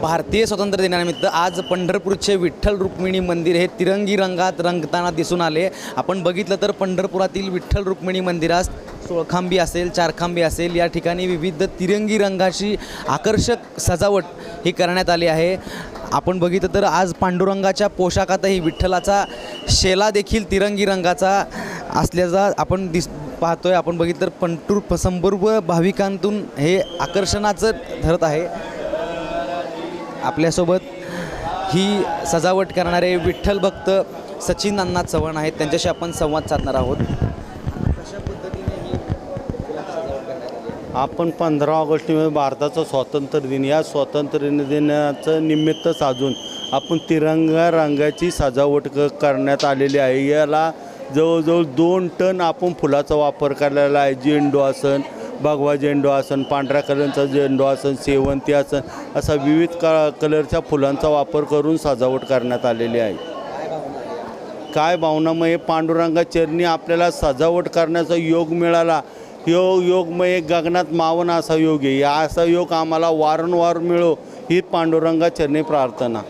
भारतीय स्वातंत्र्य दिनानिमित्त आज पंढरपूरचे विठ्ठल रुक्मिणी मंदिर हे तिरंगी रंगात रंगताना दिसून आले. आपण बघितलं तर पंढरपुरातील विठ्ठल रुक्मिणी मंदिरास सोळखांबी असेल चारखांबी असेल या ठिकाणी विविध तिरंगी रंगाची आकर्षक सजावट ही करण्यात आली आहे. आपण बघितलं तर आज पांडुरंगाच्या पोशाखातही विठ्ठलाचा शेला देखील तिरंगी रंगाचा असल्याचा आपण दिस पाहतोय. आपण बघितलं तर पंटूर संपूर्ण भाविकांतून हे आकर्षणाचं ठरत आहे. आपल्यासोबत ही सजावट करणारे विठ्ठल भक्त सचिन अण्णा चव्हाण आहेत. त्यांच्याशी आपण संवाद साधणार आहोत. कशा पद्धतीने ही आपण पंधरा ऑगस्ट भारताचा स्वातंत्र्य दिन या स्वातंत्र्य दिनाचं निमित्त साधून आपण तिरंगा रंगाची सजावट क करण्यात आलेली आहे. याला जवळजवळ दोन टन आपण फुलाचा वापर केलेला आहे. झेंडू आसन भगवा झेंडू आसन पांढऱ्या कलरचा झेंडू आसन शेवंती आसन असा विविध क कलरच्या फुलांचा वापर करून सजावट करण्यात आलेली आहे. काय भावनामय पांडुरंगा चरणी आपल्याला सजावट करण्याचा योग मिळाला. यो योगमय गगनात मावन असा योग आहे. या असा योग आम्हाला वारंवार मिळो ही पांडुरंगा चरणी प्रार्थना.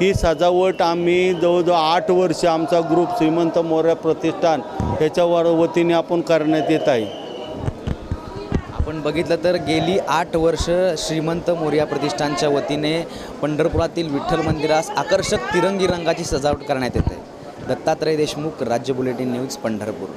ही सजावट आम्ही जवळजवळ आठ वर्ष आमचा ग्रुप श्रीमंत मोर्या प्रतिष्ठान याच्यावर वतीने आपण करण्यात येत आहे. आपण बघितलं तर गेली आठ वर्ष श्रीमंत मोर्या प्रतिष्ठानच्या वतीने पंढरपुरातील विठ्ठल मंदिरास आकर्षक तिरंगी रंगाची सजावट करण्यात येते दत्तात्रय देशमुख राज्य बुलेटिन न्यूज पंढरपूर.